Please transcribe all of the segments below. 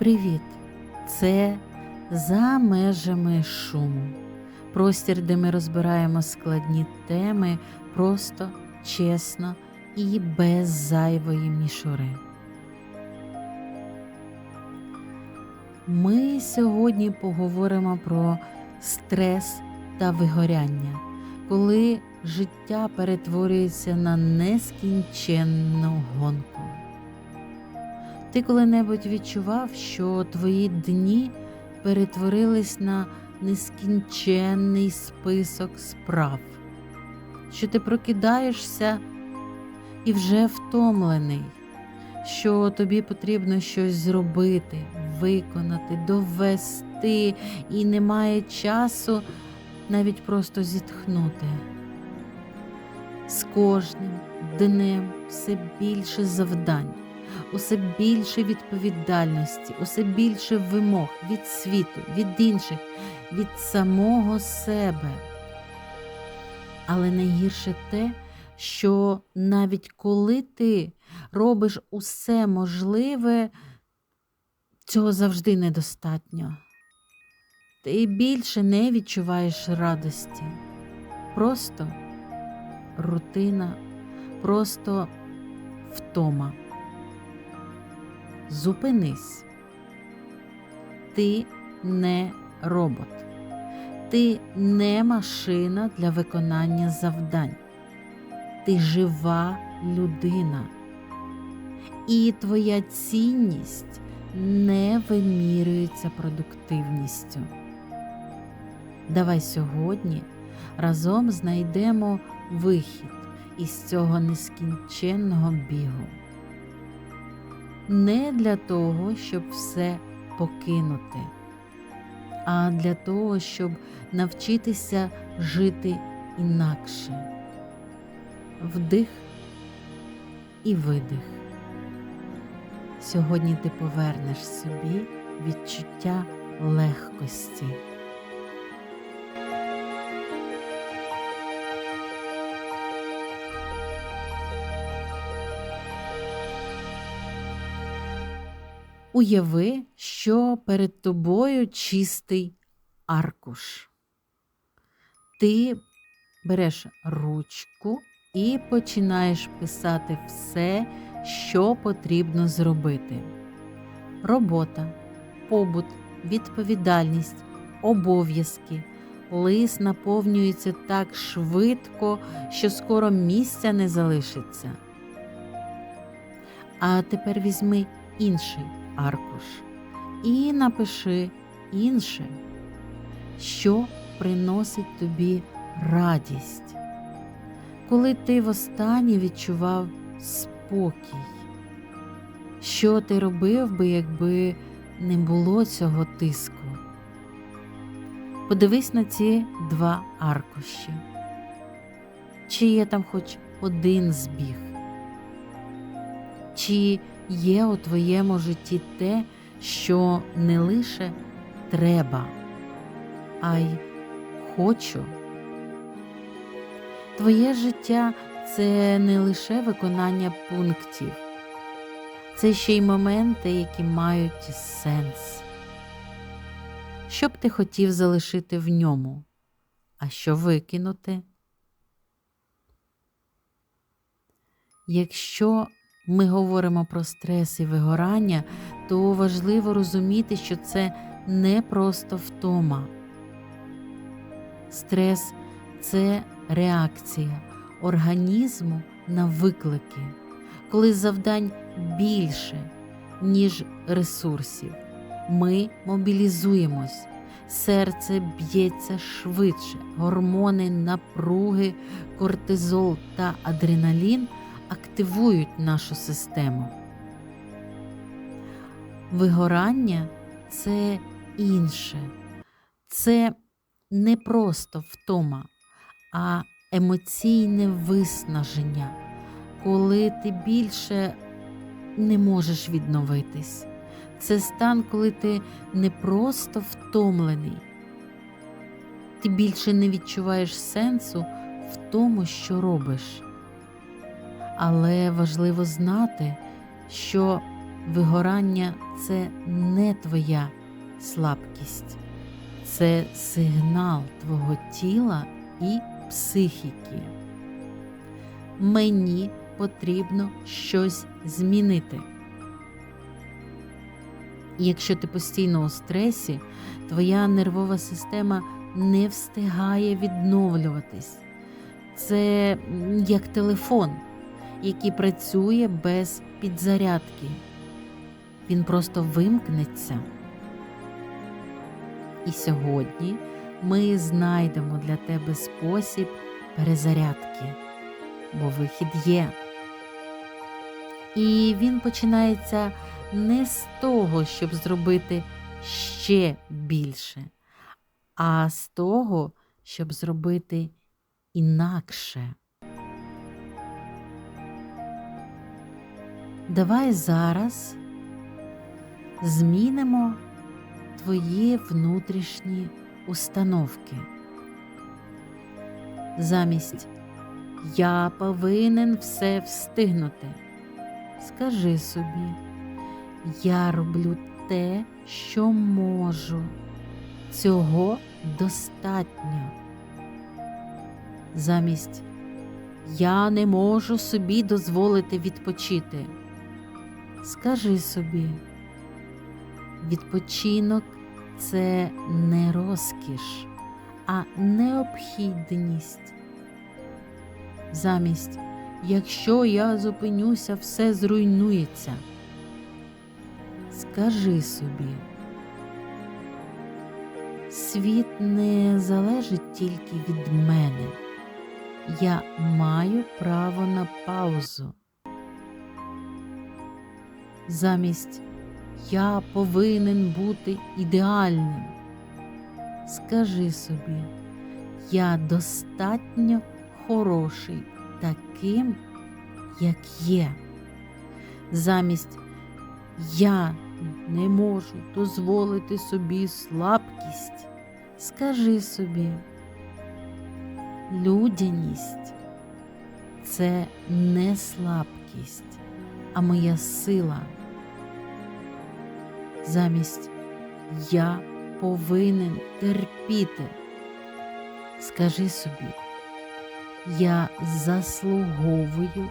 Привіт! Це за межами шуму. Простір, де ми розбираємо складні теми просто, чесно і без зайвої мішури. Ми сьогодні поговоримо про стрес та вигоряння, коли життя перетворюється на нескінченну гонку. Ти коли-небудь відчував, що твої дні перетворились на нескінченний список справ, що ти прокидаєшся і вже втомлений, що тобі потрібно щось зробити, виконати, довести, і немає часу навіть просто зітхнути. З кожним днем все більше завдань усе більше відповідальності, усе більше вимог від світу, від інших, від самого себе. Але найгірше те, що навіть коли ти робиш усе можливе, цього завжди недостатньо. Ти більше не відчуваєш радості. Просто рутина, просто втома. Зупинись. Ти не робот. Ти не машина для виконання завдань. Ти жива людина. І твоя цінність не вимірюється продуктивністю. Давай сьогодні разом знайдемо вихід із цього нескінченного бігу не для того, щоб все покинути, а для того, щоб навчитися жити інакше. Вдих і видих. Сьогодні ти повернеш собі відчуття легкості. Уяви, що перед тобою чистий аркуш. Ти береш ручку і починаєш писати все, що потрібно зробити. Робота, побут, відповідальність, обов'язки. Лист наповнюється так швидко, що скоро місця не залишиться. А тепер візьми інший аркуш. І напиши інше, що приносить тобі радість, коли ти востаннє відчував спокій, що ти робив би, якби не було цього тиску. Подивись на ці два аркуші, чи є там хоч один збіг, чи є у твоєму житті те, що не лише треба, а й хочу. Твоє життя це не лише виконання пунктів, це ще й моменти, які мають сенс. Що б ти хотів залишити в ньому, а що викинути? Якщо ми говоримо про стрес і вигорання, то важливо розуміти, що це не просто втома. Стрес це реакція організму на виклики, коли завдань більше, ніж ресурсів. Ми мобілізуємось, серце б'ється швидше, гормони напруги, кортизол та адреналін активують нашу систему. Вигорання це інше, це не просто втома, а емоційне виснаження, коли ти більше не можеш відновитись. Це стан, коли ти не просто втомлений, ти більше не відчуваєш сенсу в тому, що робиш. Але важливо знати, що Вигорання це не твоя слабкість, це сигнал твого тіла і психіки. Мені потрібно щось змінити. Якщо ти постійно у стресі, твоя нервова система не встигає відновлюватись. Це як телефон, який працює без підзарядки. Він просто вимкнеться. І сьогодні ми знайдемо для тебе спосіб перезарядки, бо вихід є. І він починається не з того, щоб зробити ще більше, а з того, щоб зробити інакше. Давай зараз змінимо твої внутрішні установки. Замість я повинен все встигнути. Скажи собі, я роблю те, що можу. Цього достатньо. Замість я не можу собі дозволити відпочити. Скажи собі, відпочинок це не розкіш, а необхідність. Замість якщо я зупинюся, все зруйнується. Скажи собі, світ не залежить тільки від мене. Я маю право на паузу. Замість я повинен бути ідеальним. Скажи собі, я достатньо хороший таким, як є. Замість я не можу дозволити собі слабкість. Скажи собі, людяність це не слабкість, а моя сила. Замість я повинен терпіти. Скажи собі, я заслуговую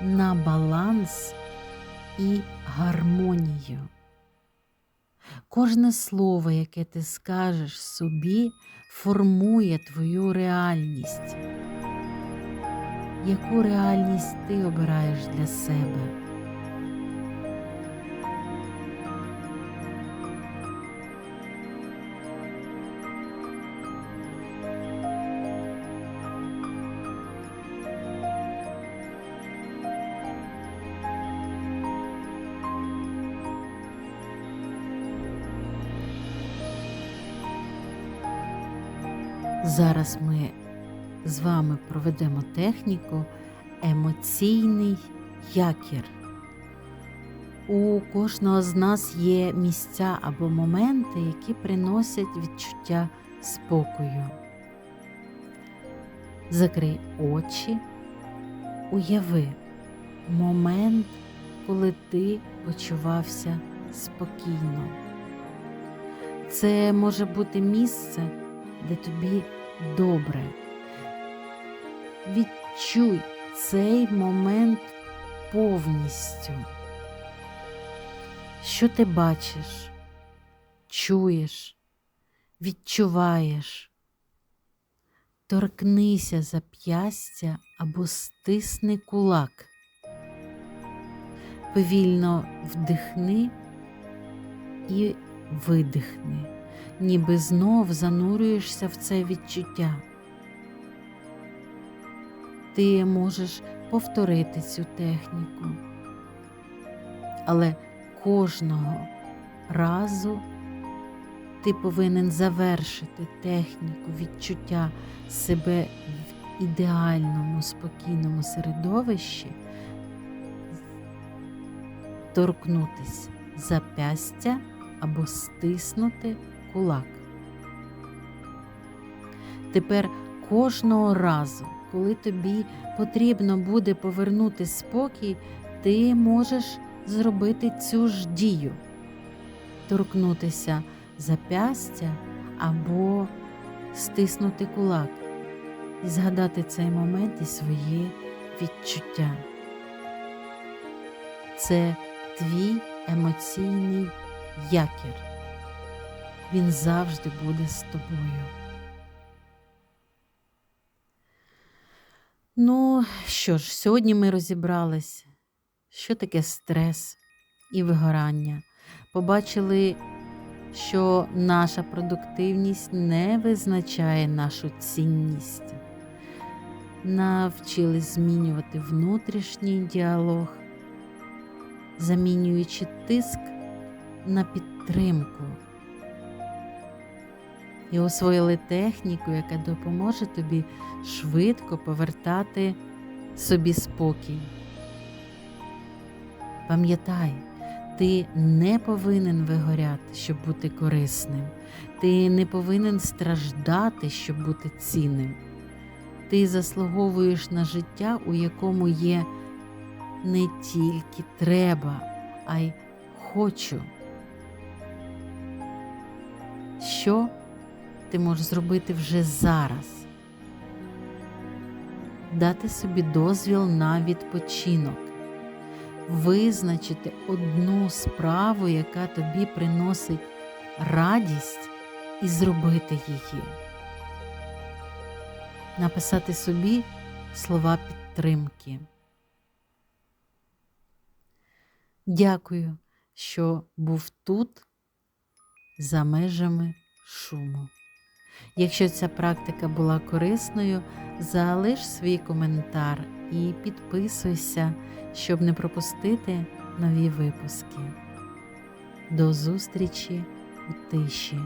на баланс і гармонію. Кожне слово, яке ти скажеш собі, формує твою реальність. Яку реальність ти обираєш для себе? Зараз ми з вами проведемо техніку емоційний якір. У кожного з нас є місця або моменти, які приносять відчуття спокою. Закрий очі, уяви момент, коли ти почувався спокійно. Це може бути місце, де тобі добре. Відчуй цей момент повністю. Що ти бачиш, чуєш, відчуваєш. Торкнися зап'ястя або стисни кулак. Повільно вдихни і видихни, ніби знов занурюєшся в це відчуття. Ти можеш повторити цю техніку, але кожного разу ти повинен завершити техніку відчуття себе в ідеальному спокійному середовищі, торкнутись запястя або стиснути кулак. Тепер кожного разу, коли тобі потрібно буде повернути спокій, ти можеш зробити цю ж дію, торкнутися запястя або стиснути кулак і згадати цей момент і свої відчуття. Це твій емоційний якір. Він завжди буде з тобою. Ну що ж, сьогодні ми розібрались, що таке стрес і вигорання. Побачили, що наша продуктивність не визначає нашу цінність. Навчились змінювати внутрішній діалог, замінюючи тиск на підтримку. І освоїли техніку, яка допоможе тобі швидко повертати собі спокій. Пам'ятай, ти не повинен вигоряти, щоб бути корисним. Ти не повинен страждати, щоб бути цінним. Ти заслуговуєш на життя, у якому є не тільки треба, а й хочу. Що ти можеш зробити вже зараз? Дати собі дозвіл на відпочинок, визначити одну справу, яка тобі приносить радість, і зробити її, написати собі слова підтримки. Дякую, що був тут за межами шуму. Якщо ця практика була корисною, залиш свій коментар і підписуйся, щоб не пропустити нові випуски. До зустрічі у тиші.